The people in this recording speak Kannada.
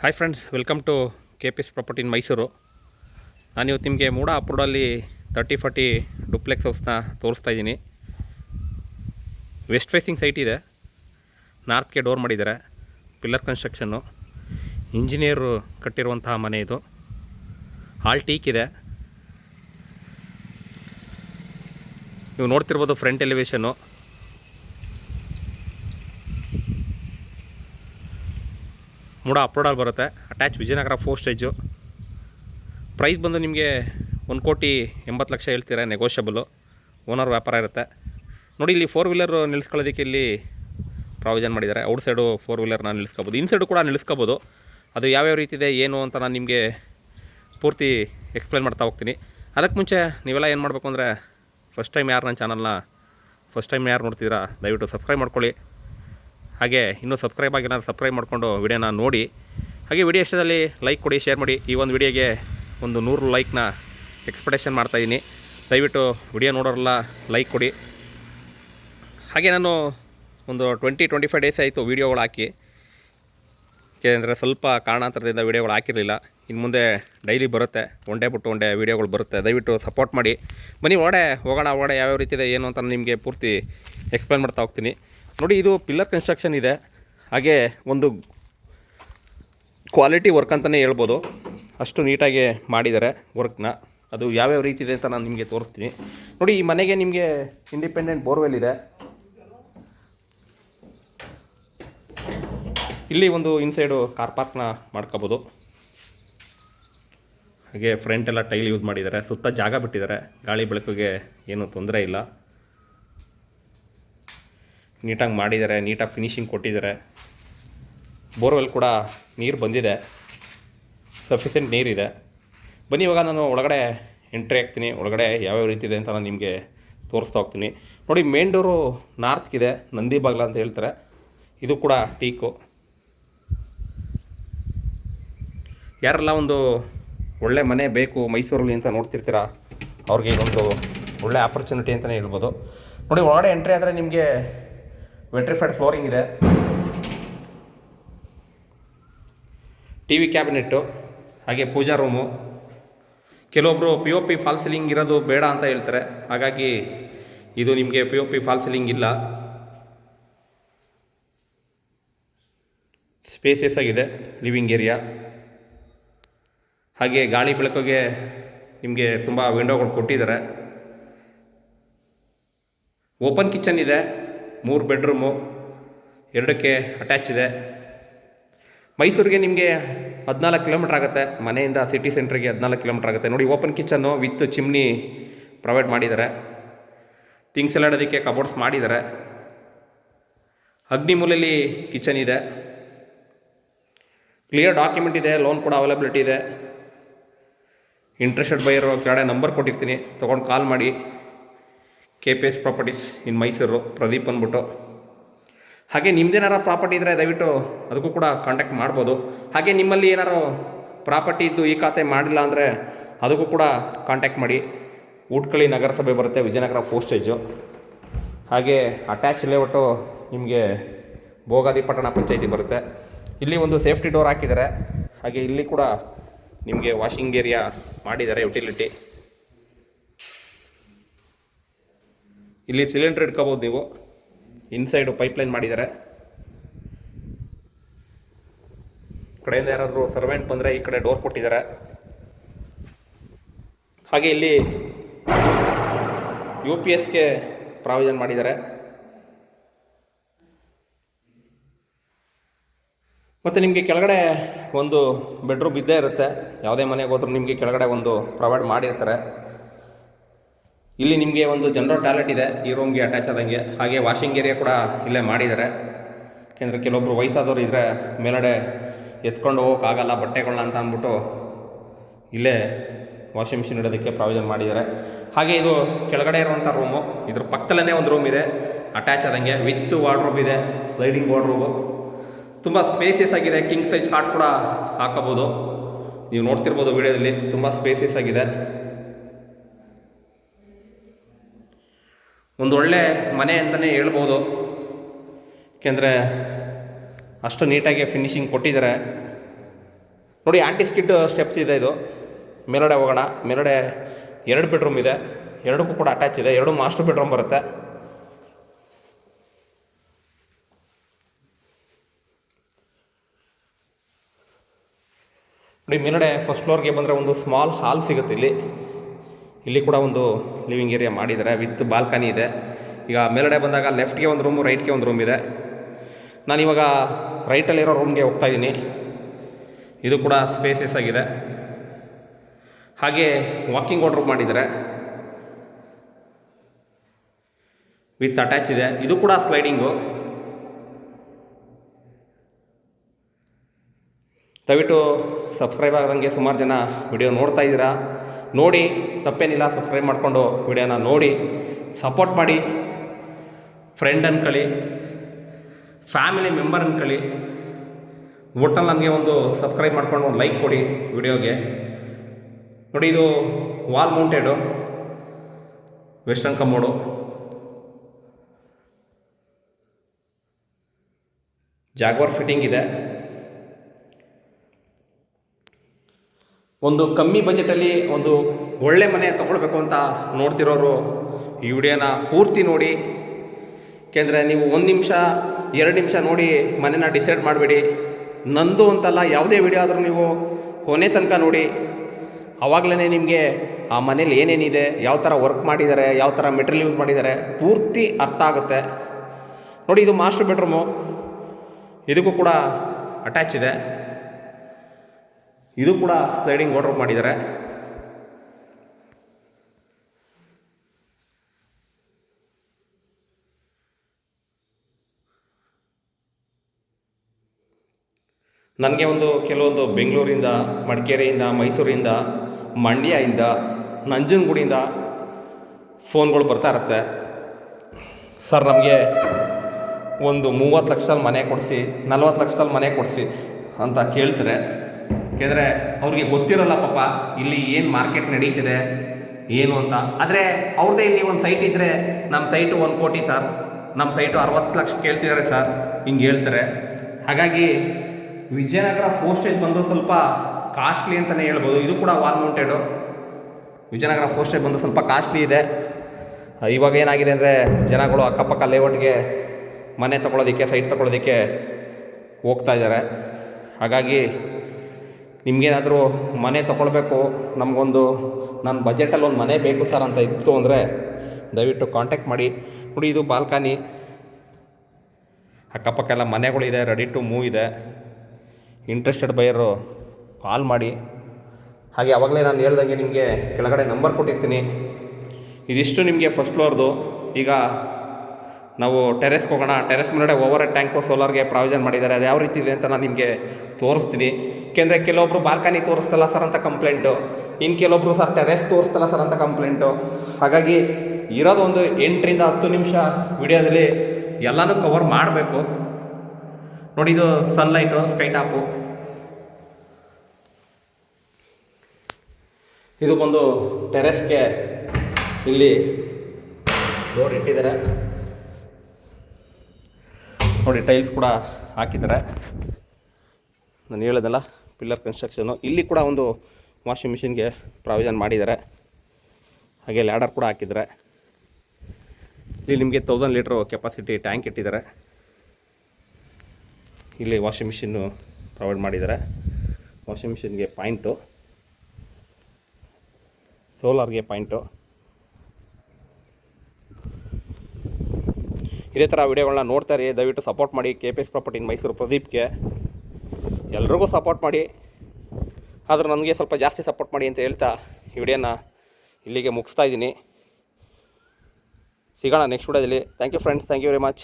Hi friends welcome to K P S property in Mysuru ನಾನು ಇವತ್ತು ನಿಮಗೆ ಮೂಡ ಅಪ್ರೂಡಲ್ಲಿ ತರ್ಟಿ ಫಾರ್ಟಿ ಡುಪ್ಲೆಕ್ಸ್ ಹೌಸ್ನ ತೋರಿಸ್ತಾ ಇದ್ದೀನಿ. ವೆಸ್ಟ್ ಫೇಸಿಂಗ್ ಸೈಟ್ ಇದೆ. ನಾರ್ತ್ಗೆ ಡೋರ್ ಮಾಡಿದ್ದಾರೆ. ಪಿಲ್ಲರ್ ಕನ್ಸ್ಟ್ರಕ್ಷನ್ನು ಇಂಜಿನಿಯರು ಕಟ್ಟಿರುವಂತಹ ಮನೆ ಇದು. ಹಾಲ್ ಟೀಕ್ ಇದೆ. ನೀವು ನೋಡ್ತಿರ್ಬೋದು ಫ್ರಂಟ್ ಎಲಿವೇಶನ್ನು ಮೂಡ ಅಪ್ರೋಡಲ್ಲಿ ಬರುತ್ತೆ. Attach Vijayanagar four stage price ಬಂದು ನಿಮಗೆ ಒಂದು ಕೋಟಿ ಎಂಬತ್ತು ಲಕ್ಷ ಹೇಳ್ತೀರಾ ನೆಗೋಷಿಯಬಲು ಓನರ್ ವ್ಯಾಪಾರ ಇರುತ್ತೆ. ನೋಡಿ, ಇಲ್ಲಿ ಫೋರ್ ವೀಲರು ನಿಲ್ಲಿಸ್ಕೊಳ್ಳೋದಕ್ಕೆ ಇಲ್ಲಿ ಪ್ರಾವಿಷನ್ ಮಾಡಿದ್ದಾರೆ. ಔಟ್ ಸೈಡು ಫೋರ್ ವೀಲರ್ನ ನಿಲ್ಲಿಸ್ಕೋಬೋದು ಇನ್ ಸೈಡು ಕೂಡ ನಿಲ್ಲಿಸ್ಕೋಬೋದು ಅದು ಯಾವ್ಯಾವ ರೀತಿ ಇದೆ, ಏನು ಅಂತ ನಾನು ನಿಮಗೆ ಪೂರ್ತಿ ಎಕ್ಸ್ಪ್ಲೈನ್ ಮಾಡ್ತಾ ಹೋಗ್ತೀನಿ. ಅದಕ್ಕೆ ಮುಂಚೆ ನೀವೆಲ್ಲ ಏನು ಮಾಡಬೇಕು ಅಂದರೆ ಫಸ್ಟ್ ಟೈಮ್ ಯಾರು ನನ್ನ ಚಾನಲ್ನ ಫಸ್ಟ್ ಟೈಮ್ ಯಾರು ನೋಡ್ತಿದ್ದೀರಾ, ದಯವಿಟ್ಟು ಸಬ್ಸ್ಕ್ರೈಬ್ ಮಾಡ್ಕೊಳ್ಳಿ. ಹಾಗೆ ಇನ್ನೂ ಸಬ್ಸ್ಕ್ರೈಬ್ ಆಗಿಲ್ಲ ಸಬ್ಸ್ಕ್ರೈಬ್ ಮಾಡಿಕೊಂಡು ವಿಡಿಯೋನ ನೋಡಿ. ಹಾಗೆ ವಿಡಿಯೋ ಇಷ್ಟದಲ್ಲಿ ಲೈಕ್ ಕೊಡಿ ಶೇರ್ ಮಾಡಿ. ಈ ಒಂದು ವಿಡಿಯೋಗೆ ಒಂದು ನೂರು ಲೈಕ್ನ ಎಕ್ಸ್ಪೆಕ್ಟೇಷನ್ ಮಾಡ್ತಾಯಿದ್ದೀನಿ ದಯವಿಟ್ಟು ವಿಡಿಯೋ ನೋಡೋರೆಲ್ಲ ಲೈಕ್ ಕೊಡಿ. ಹಾಗೆ ನಾನು ಒಂದು ಟ್ವೆಂಟಿ ಟ್ವೆಂಟಿ ಫೈವ್ ಡೇಸ್ ಆಯಿತು ವೀಡಿಯೋಗಳು ಹಾಕಿ. ಏಕೆಂದರೆ ಸ್ವಲ್ಪ ಕಾರಣಾಂತರದಿಂದ ವೀಡಿಯೋಗಳು ಹಾಕಿರಲಿಲ್ಲ. ಇನ್ನು ಮುಂದೆ ಡೈಲಿ ಬರುತ್ತೆ. ಒನ್ ಡೇ ಬಿಟ್ಟು ಒನ್ ಡೇ ವೀಡಿಯೋಗಳು ಬರುತ್ತೆ. ದಯವಿಟ್ಟು ಸಪೋರ್ಟ್ ಮಾಡಿ. ಬನ್ನಿ ಒಡೆ ಹೋಗೋಣ ಒಡೆ ಯಾವ್ಯಾವ ರೀತಿ ಇದೆ, ಏನು ಅಂತ ನಿಮಗೆ ಪೂರ್ತಿ ಎಕ್ಸ್ಪ್ಲೇನ್ ಮಾಡ್ತಾ ಹೋಗ್ತೀನಿ. ನೋಡಿ, ಇದು ಪಿಲ್ಲರ್ ಕನ್ಸ್ಟ್ರಕ್ಷನ್ ಇದೆ. ಹಾಗೆ ಒಂದು ಕ್ವಾಲಿಟಿ ವರ್ಕ್ ಅಂತಲೇ ಹೇಳ್ಬೋದು. ಅಷ್ಟು ನೀಟಾಗಿ ಮಾಡಿದ್ದಾರೆ ವರ್ಕ್ನ. ಅದು ಯಾವ್ಯಾವ ರೀತಿ ಇದೆ ಅಂತ ನಾನು ನಿಮಗೆ ತೋರಿಸ್ತೀನಿ. ನೋಡಿ, ಈ ಮನೆಗೆ ನಿಮಗೆ ಇಂಡಿಪೆಂಡೆಂಟ್ ಬೋರ್ವೆಲ್ ಇದೆ. ಇಲ್ಲಿ ಒಂದು ಇನ್ಸೈಡು ಕಾರ್ ಪಾರ್ಕ್ನ ಮಾಡ್ಕೋಬೋದು. ಹಾಗೆ ಫ್ರಂಟ್ ಎಲ್ಲ ಟೈಲ್ ಯೂಸ್ ಮಾಡಿದ್ದಾರೆ. ಸುತ್ತ ಜಾಗ ಬಿಟ್ಟಿದ್ದಾರೆ. ಗಾಳಿ ಬೆಳಕಿಗೆ ಏನು ತೊಂದರೆ ಇಲ್ಲ. ನೀಟಾಗಿ ಮಾಡಿದ್ದಾರೆ, ನೀಟಾಗಿ ಫಿನಿಶಿಂಗ್ ಕೊಟ್ಟಿದ್ದಾರೆ. ಬೋರ್ವೆಲ್ ಕೂಡ ನೀರು ಬಂದಿದೆ. ಸಫಿಷಿಯೆಂಟ್ ನೀರಿದೆ. ಬನ್ನಿ, ಇವಾಗ ನಾನು ಒಳಗಡೆ ಎಂಟ್ರಿ ಆಗ್ತೀನಿ ಒಳಗಡೆ ಯಾವ್ಯಾವ ರೀತಿ ಇದೆ ಅಂತ ನಾನು ನಿಮಗೆ ತೋರಿಸ್ತಾ ಹೋಗ್ತೀನಿ. ನೋಡಿ ಮೇನ್ ಡೋರು ನಾರ್ತ್ಗಿದೆ ನಂದಿ ಬಾಗ್ಲ ಅಂತ ಹೇಳ್ತಾರೆ. ಇದು ಕೂಡ ಟೀಕು ಯಾರೆಲ್ಲ ಒಂದು ಒಳ್ಳೆ ಮನೆ ಬೇಕು ಮೈಸೂರಲ್ಲಿ ಅಂತ ನೋಡ್ತಿರ್ತೀರಾ, ಅವ್ರಿಗೆ ಇದೊಂದು ಒಳ್ಳೆ ಆಪರ್ಚುನಿಟಿ ಅಂತಲೇ ಹೇಳ್ಬೋದು. ನೋಡಿ, ಒಳಗಡೆ ಎಂಟ್ರಿ ಆದರೆ ನಿಮಗೆ ವೆಟ್ರಿಫೈಡ್ ಫ್ಲೋರಿಂಗ್ ಇದೆ. ಟಿ ವಿ ಕ್ಯಾಬಿನೆಟ್ಟು ಹಾಗೆ ಪೂಜಾ ರೂಮು ಕೆಲವೊಬ್ಬರು P O P fall ceiling ಇರೋದು ಬೇಡ ಅಂತ ಹೇಳ್ತಾರೆ. ಹಾಗಾಗಿ ಇದು ನಿಮಗೆ P O P fall ceiling ಇಲ್ಲ. ಸ್ಪೇಸಿಯಸ್ ಆಗಿದೆ ಲಿವಿಂಗ್ ಏರಿಯಾ ಹಾಗೆ ಗಾಳಿ ಬೆಳಕಿಗೆ ನಿಮಗೆ ತುಂಬ ವಿಂಡೋಗಳು ಕೊಟ್ಟಿದ್ದಾರೆ. ಓಪನ್ ಕಿಚನ್ ಇದೆ. ಮೂರು ಬೆಡ್ರೂಮು, ಎರಡಕ್ಕೆ ಅಟ್ಯಾಚ್ ಇದೆ. ಮೈಸೂರಿಗೆ ನಿಮಗೆ ಹದಿನಾಲ್ಕು ಕಿಲೋಮೀಟ್ರ್ ಆಗುತ್ತೆ. ಮನೆಯಿಂದ ಸಿಟಿ ಸೆಂಟ್ರಿಗೆ ಹದಿನಾಲ್ಕು ಕಿಲೋಮೀಟ್ರ್ ಆಗುತ್ತೆ. ನೋಡಿ open kitchen with chimney provide ಮಾಡಿದ್ದಾರೆ ಥಿಂಗ್ಸ್ ಎಲ್ಲ ಇಡೋದಕ್ಕೆ ಕಬೋರ್ಡ್ಸ್ ಮಾಡಿದ್ದಾರೆ ಅಗ್ನಿಮೂಲೆಯಲ್ಲಿ ಕಿಚನ್ ಇದೆ. ಕ್ಲಿಯರ್ ಡಾಕ್ಯುಮೆಂಟ್ ಇದೆ ಲೋನ್ ಕೂಡ ಅವೈಲಬಿಲಿಟಿ ಇದೆ. ಇಂಟ್ರೆಸ್ಟೆಡ್ ಬೈಯರು ಕೆಳಗಡೆ ನಂಬರ್ ಕೊಟ್ಟಿರ್ತೀನಿ. ತೊಗೊಂಡು ಕಾಲ್ ಮಾಡಿ. K P S properties in Mysuru Pradeep ಅಂದ್ಬಿಟ್ಟು ಹಾಗೆ ನಿಮ್ದೇನಾರ ಪ್ರಾಪರ್ಟಿ ಇದ್ದರೆ ದಯವಿಟ್ಟು ಅದಕ್ಕೂ ಕೂಡ ಕಾಂಟ್ಯಾಕ್ಟ್ ಮಾಡ್ಬೋದು. ಹಾಗೆ ನಿಮ್ಮಲ್ಲಿ ಏನಾರು ಪ್ರಾಪರ್ಟಿ ಇದ್ದು ಈ ಖಾತೆ ಮಾಡಿಲ್ಲ ಅಂದರೆ ಅದಕ್ಕೂ ಕೂಡ ಕಾಂಟ್ಯಾಕ್ಟ್ ಮಾಡಿ. ಊಟ್ಕಳಿ ನಗರಸಭೆ ಬರುತ್ತೆ, ವಿಜಯನಗರ ಫೋಸ್ಟೇಜು ಹಾಗೆ ಅಟ್ಯಾಚ್ ಲೇಔಟು ನಿಮಗೆ ಭೋಗಾದಿ ಪಟ್ಟಣ ಪಂಚಾಯಿತಿ ಬರುತ್ತೆ. ಇಲ್ಲಿ ಒಂದು ಸೇಫ್ಟಿ ಡೋರ್ ಹಾಕಿದ್ದಾರೆ. ಹಾಗೆ ಇಲ್ಲಿ ಕೂಡ ನಿಮಗೆ ವಾಷಿಂಗ್ ಏರಿಯಾ ಮಾಡಿದ್ದಾರೆ ಯುಟಿಲಿಟಿ ಇಲ್ಲಿ ಸಿಲಿಂಡರ್ ಇಟ್ಕೋಬೋದು ನೀವು. ಇನ್ಸೈಡು ಪೈಪ್ಲೈನ್ ಮಾಡಿದ್ದಾರೆ. ಕಡೆಯಿಂದ ಯಾರಾದರೂ ಸರ್ವೆಂಟ್ ಬಂದರೆ ಈ ಕಡೆ ಡೋರ್ ಕೊಟ್ಟಿದ್ದಾರೆ. ಹಾಗೆ ಇಲ್ಲಿ ಯು ಪಿ ಎಸ್ಗೆ ಪ್ರಾವಿಜನ್ ಮಾಡಿದ್ದಾರೆ. ಮತ್ತು ನಿಮಗೆ ಕೆಳಗಡೆ ಒಂದು ಬೆಡ್ರೂಮ್ ಇದ್ದೇ ಇರುತ್ತೆ. ಯಾವುದೇ ಮನೆಗೆ ಹೋದ್ರೂ ನಿಮಗೆ ಕೆಳಗಡೆ ಒಂದು ಪ್ರೊವೈಡ್ ಮಾಡಿರ್ತಾರೆ. ಇಲ್ಲಿ ನಿಮಗೆ ಒಂದು ಜನರಲ್ ಟಾಯ್ಲೆಟ್ ಇದೆ, ಈ ರೂಮ್ಗೆ ಅಟ್ಯಾಚ್ ಆದಂಗೆ. ಹಾಗೆ ವಾಷಿಂಗ್ ಏರಿಯಾ ಕೂಡ ಇಲ್ಲೇ ಮಾಡಿದ್ದಾರೆ. ಯಾಕೆಂದರೆ ಕೆಲವೊಬ್ಬರು ವಯಸ್ಸಾದವರು ಇದ್ದರೆ ಮೇಲಡೆ ಎತ್ಕೊಂಡು ಹೋಗೋಕ್ಕಾಗಲ್ಲ ಬಟ್ಟೆಗಳನ್ನ ಅಂತ ಅಂದ್ಬಿಟ್ಟು ಇಲ್ಲೇ ವಾಷಿಂಗ್ ಮಿಷಿನ್ ಇಡೋದಕ್ಕೆ ಪ್ರಾವಿಷನ್ ಮಾಡಿದ್ದಾರೆ. ಹಾಗೆ ಇದು ಕೆಳಗಡೆ ಇರುವಂಥ ರೂಮು ಇದ್ರ ಪಕ್ಕದಲ್ಲೇ ಒಂದು ರೂಮ್ ಇದೆ ಅಟ್ಯಾಚ್ ಆದಂಗೆ. ವಿತ್ ವಾರ್ಡ್ರೋಬ್ ಇದೆ ಸ್ಲೈಡಿಂಗ್ ವಾರ್ಡ್ರೋಬು ತುಂಬ ಸ್ಪೇಸಿಯಸ್ ಆಗಿದೆ ಕಿಂಗ್ ಸೈಜ್ ಕಾಟ್ ಕೂಡ ಹಾಕೋಬೋದು ನೀವು ನೋಡ್ತಿರ್ಬೋದು ವಿಡಿಯೋದಲ್ಲಿ ತುಂಬ ಸ್ಪೇಸಿಯಸ್ ಆಗಿದೆ. ಒಂದು ಒಳ್ಳೆ ಮನೆ ಅಂತಲೇ ಹೇಳ್ಬೋದು. ಏಕೆಂದರೆ ಅಷ್ಟು ನೀಟಾಗಿ ಫಿನಿಶಿಂಗ್ ಕೊಟ್ಟಿದ್ದಾರೆ. ನೋಡಿ ಆಂಟಿ ಸ್ಕಿಡ್ ಸ್ಟೆಪ್ಸ್ ಇದೆ ಇದು. ಮೇಲಡೆ ಹೋಗೋಣ. ಮೇಲಡೆ ಎರಡು ಬೆಡ್ರೂಮ್ ಇದೆ. ಎರಡಕ್ಕೂ ಕೂಡ ಅಟ್ಯಾಚ್ ಇದೆ. ಎರಡು ಮಾಸ್ಟರ್ ಬೆಡ್ರೂಮ್ ಬರುತ್ತೆ. ನೋಡಿ ಮೇಲಡೆ ಫಸ್ಟ್ ಫ್ಲೋರ್ಗೆ ಬಂದರೆ ಒಂದು ಸ್ಮಾಲ್ ಹಾಲ್ ಸಿಗುತ್ತೆ ಇಲ್ಲಿ. ಇಲ್ಲಿ ಕೂಡ ಒಂದು ಲಿವಿಂಗ್ ಏರಿಯಾ ಮಾಡಿದ್ದಾರೆ ವಿತ್ ಬಾಲ್ಕನಿ ಇದೆ. ಈಗ ಮೇಲ್ಗಡೆ ಬಂದಾಗ ಲೆಫ್ಟ್ಗೆ ಒಂದು ರೂಮು ರೈಟ್ಗೆ ಒಂದು ರೂಮ್ ಇದೆ. ನಾನು ಇವಾಗ ರೈಟಲ್ಲಿರೋ ರೂಮ್ಗೆ ಹೋಗ್ತಾ ಇದ್ದೀನಿ. ಇದು ಕೂಡ ಸ್ಪೇಸಸ್ ಆಗಿದೆ. ಹಾಗೆ ವಾಕಿಂಗ್ ವಾರ್ಡ್ರೂಮ್ ಮಾಡಿದ್ದಾರೆ. ವಿತ್ ಅಟ್ಯಾಚ್ ಇದೆ. ಇದು ಕೂಡ ಸ್ಲೈಡಿಂಗು ದಯವಿಟ್ಟು ಸಬ್ಸ್ಕ್ರೈಬ್ ಆಗದಂಗೆ ಸುಮಾರು ಜನ ವಿಡಿಯೋ ನೋಡ್ತಾ ಇದ್ದೀರಾ? ನೋಡಿ, ತಪ್ಪೇನಿಲ್ಲ ಸಬ್ಸ್ಕ್ರೈಬ್ ಮಾಡಿಕೊಂಡು ವಿಡಿಯೋನ ನೋಡಿ ಸಪೋರ್ಟ್ ಮಾಡಿ ಫ್ರೆಂಡ್ ಅನ್ಕೊಳ್ಳಿ ಫ್ಯಾಮಿಲಿ ಮೆಂಬರ್ ಅನ್ಕೊಳ್ಳಿ ಒಟ್ಟಲ್ಲಿ ನನಗೆ ಒಂದು ಸಬ್ಸ್ಕ್ರೈಬ್ ಮಾಡ್ಕೊಂಡು ಒಂದು ಲೈಕ್ ಕೊಡಿ ವಿಡಿಯೋಗೆ. ನೋಡಿ, ಇದು wall mounted western commode Jaquar fitting ಇದೆ. ಒಂದು ಕಮ್ಮಿ ಬಜೆಟಲ್ಲಿ ಒಂದು ಒಳ್ಳೆ ಮನೆ ತಗೊಳ್ಬೇಕು ಅಂತ ನೋಡ್ತಿರೋರು ಈ ವಿಡಿಯೋನ ಪೂರ್ತಿ ನೋಡಿ. ಏಕೆಂದರೆ ನೀವು ಒಂದು ನಿಮಿಷ, ಎರಡು ನಿಮಿಷ ನೋಡಿ ಮನೆನ ಡಿಸೈಡ್ ಮಾಡಬೇಡಿ. ನಂದು ಅಂತಲ್ಲ, ಯಾವುದೇ ವಿಡಿಯೋ ಆದರೂ ನೀವು ಕೊನೆ ತನಕ ನೋಡಿ. ಆವಾಗಲೇ ನಿಮಗೆ ಆ ಮನೇಲಿ ಏನೇನಿದೆ, ಯಾವ ಥರ ವರ್ಕ್ ಮಾಡಿದ್ದಾರೆ, ಯಾವ ಥರ ಮೆಟೀರಿಯಲ್ ಯೂಸ್ ಮಾಡಿದ್ದಾರೆ ಪೂರ್ತಿ ಅರ್ಥ ಆಗುತ್ತೆ. ನೋಡಿ, ಇದು ಮಾಸ್ಟರ್ ಬೆಡ್ರೂಮು ಇದಕ್ಕೂ ಕೂಡ ಅಟ್ಯಾಚ್ ಇದೆ. ಇದು ಕೂಡ ಸ್ಲೈಡಿಂಗ್ ವಾಟರ್ ಮಾಡಿದ್ದಾರೆ. ನನಗೆ ಒಂದು ಕೆಲವೊಂದು ಬೆಂಗಳೂರಿಂದ, ಮಡಿಕೇರಿಯಿಂದ, ಮೈಸೂರಿಂದ ನಂಜನಗೂಡಿಂದ ಫೋನ್ಗಳು ಬರ್ತಾ ಇರುತ್ತೆ. ಸರ್, ನಮಗೆ ಒಂದು ಮೂವತ್ತು ಲಕ್ಷದಲ್ಲಿ ಮನೆ ಕೊಡಿಸಿ, ನಲ್ವತ್ತು ಲಕ್ಷದಲ್ಲಿ ಮನೆ ಕೊಡಿಸಿ ಅಂತ ಕೇಳ್ತಾರೆ. ಯಾಕೆಂದರೆ ಅವ್ರಿಗೆ ಗೊತ್ತಿರಲ್ಲ ಪಾಪ, ಇಲ್ಲಿ ಏನು ಮಾರ್ಕೆಟ್ ನಡೀತಿದೆ, ಏನು ಅಂತ. ಆದರೆ ಅವ್ರದ್ದೇ ಇಲ್ಲಿ ಒಂದು ಸೈಟ್ ಇದ್ದರೆ ನಮ್ಮ ಸೈಟು ಒಂದು ಕೋಟಿ ಸರ್ ನಮ್ಮ ಸೈಟು ಅರವತ್ತು ಲಕ್ಷ ಕೇಳ್ತಿದ್ದಾರೆ ಸರ್ ಹಿಂಗೆ ಹೇಳ್ತಾರೆ. ಹಾಗಾಗಿ ವಿಜಯನಗರ ಫೋಸ್ಟೇಜ್ ಬಂದು ಸ್ವಲ್ಪ ಕಾಸ್ಟ್ಲಿ ಅಂತಲೇ ಹೇಳ್ಬೋದು. ಇದು ಕೂಡ ವಾಲ್ ಮೌಂಟೆಡು ವಿಜಯನಗರ ಫೋಸ್ಟೇಜ್ ಬಂದು ಸ್ವಲ್ಪ ಕಾಸ್ಟ್ಲಿ ಇದೆ. ಇವಾಗ ಏನಾಗಿದೆ ಅಂದರೆ ಜನಗಳು ಅಕ್ಕಪಕ್ಕ ಲೇಔಟ್ಗೆ ಮನೆ ತೊಗೊಳೋದಕ್ಕೆ ಸೈಟ್ ತಗೊಳ್ಳೋದಕ್ಕೆ ಹೋಗ್ತಾ ಇದ್ದಾರೆ ಹಾಗಾಗಿ ನಿಮಗೇನಾದರೂ ಮನೆ ತೊಗೊಳ್ಬೇಕು, ನಮಗೊಂದು ನನ್ನ ಬಜೆಟಲ್ಲಿ ಒಂದು ಮನೆ ಬೇಕು ಸರ್ ಅಂತ ಇತ್ತು ಅಂದರೆ ದಯವಿಟ್ಟು ಕಾಂಟ್ಯಾಕ್ಟ್ ಮಾಡಿ. ನೋಡಿ, ಇದು ಬಾಲ್ಕನಿ ಅಕ್ಕಪಕ್ಕ ಎಲ್ಲ ಮನೆಗಳಿದೆ ರೆಡಿ ಟು ಮೂವ್ ಇದೆ. ಇಂಟ್ರೆಸ್ಟೆಡ್ ಬೈಯರು ಕಾಲ್ ಮಾಡಿ. ಹಾಗೆ ಆವಾಗಲೇ ನಾನು ಹೇಳ್ದಂಗೆ ನಿಮಗೆ ಕೆಳಗಡೆ ನಂಬರ್ ಕೊಟ್ಟಿರ್ತೀನಿ. ಇದಿಷ್ಟು ನಿಮಗೆ ಫಸ್ಟ್ ಫ್ಲೋರ್ದು ಈಗ ನಾವು ಟೆರೆಸ್ಗೆ ಹೋಗೋಣ. ಟೆರೆಸ್ ಮುನ್ನಡೆ ಓವರ್ ಟ್ಯಾಂಕು ಸೋಲಾರ್ಗೆ ಪ್ರಾವಿಷನ್ ಮಾಡಿದ್ದಾರೆ. ಅದು ಯಾವ ರೀತಿ ಇದೆ ಅಂತ ನಾನು ನಿಮಗೆ ತೋರಿಸ್ತೀನಿ. ಏಕೆಂದರೆ ಕೆಲವೊಬ್ಬರು ಬಾಲ್ಕನಿ ತೋರಿಸ್ತಲ್ಲ ಸರ್ ಅಂತ ಕಂಪ್ಲೇಂಟು. ಇನ್ನು ಕೆಲವೊಬ್ಬರು ಸರ್ ಟೆರೆಸ್ ತೋರಿಸ್ತಲ್ಲ ಸರ್ ಅಂತ ಕಂಪ್ಲೇಂಟು. ಹಾಗಾಗಿ ಇರೋದು ಒಂದು ಎಂಟರಿಂದ ಹತ್ತು ನಿಮಿಷ ವಿಡಿಯೋದಲ್ಲಿ ಎಲ್ಲನೂ ಕವರ್ ಮಾಡಬೇಕು. ನೋಡಿ ಇದು ಸನ್ಲೈಟು ಸ್ಕೈ ಟಾಪು ಇದು ಬಂದು ಟೆರೆಸ್ಗೆ ಇಲ್ಲಿ ಡೋರ್ ಇಟ್ಟಿದ್ದಾರೆ. ನೋಡಿ ಟೈಲ್ಸ್ ಕೂಡ ಹಾಕಿದ್ದಾರೆ. ನಾನು ಹೇಳೋದಲ್ಲ ಪಿಲ್ಲರ್ ಕನ್ಸ್ಟ್ರಕ್ಷನು ಇಲ್ಲಿ ಕೂಡ ಒಂದು ವಾಷಿಂಗ್ ಮಿಷಿನ್ಗೆ ಪ್ರಾವಿಷನ್ ಮಾಡಿದ್ದಾರೆ. ಹಾಗೆ ಲ್ಯಾಡರ್ ಕೂಡ ಹಾಕಿದ್ದಾರೆ. ಇಲ್ಲಿ ನಿಮಗೆ ತೌಸಂಡ್ ಲೀಟ್ರು ಕೆಪಾಸಿಟಿ ಟ್ಯಾಂಕ್ ಇಟ್ಟಿದ್ದಾರೆ. ಇಲ್ಲಿ ವಾಷಿಂಗ್ ಮಿಷಿನ್ನು ಪ್ರೊವೈಡ್ ಮಾಡಿದ್ದಾರೆ. ವಾಷಿಂಗ್ ಮಿಷಿನ್ಗೆ ಪಾಯಿಂಟು ಸೋಲಾರ್ಗೆ ಪಾಯಿಂಟು ಇದೇ ಥರ ವಿಡಿಯೋಗಳನ್ನ ನೋಡ್ತಾ ಇರಿ, ದಯವಿಟ್ಟು ಸಪೋರ್ಟ್ ಮಾಡಿ. K P S property Mysuru ಪ್ರದೀಪ್ಗೆ. ಎಲ್ರಿಗೂ ಸಪೋರ್ಟ್ ಮಾಡಿ. ಆದರೆ ನನಗೆ ಸ್ವಲ್ಪ ಜಾಸ್ತಿ ಸಪೋರ್ಟ್ ಮಾಡಿ ಅಂತ ಹೇಳ್ತಾ ಈ ವಿಡಿಯೋನ ಇಲ್ಲಿಗೆ ಮುಗಿಸ್ತಾ ಇದ್ದೀನಿ. ಸಿಗೋಣ ನೆಕ್ಸ್ಟ್ ವಿಡಿಯೋದಲ್ಲಿ. Thank you friends thank you very much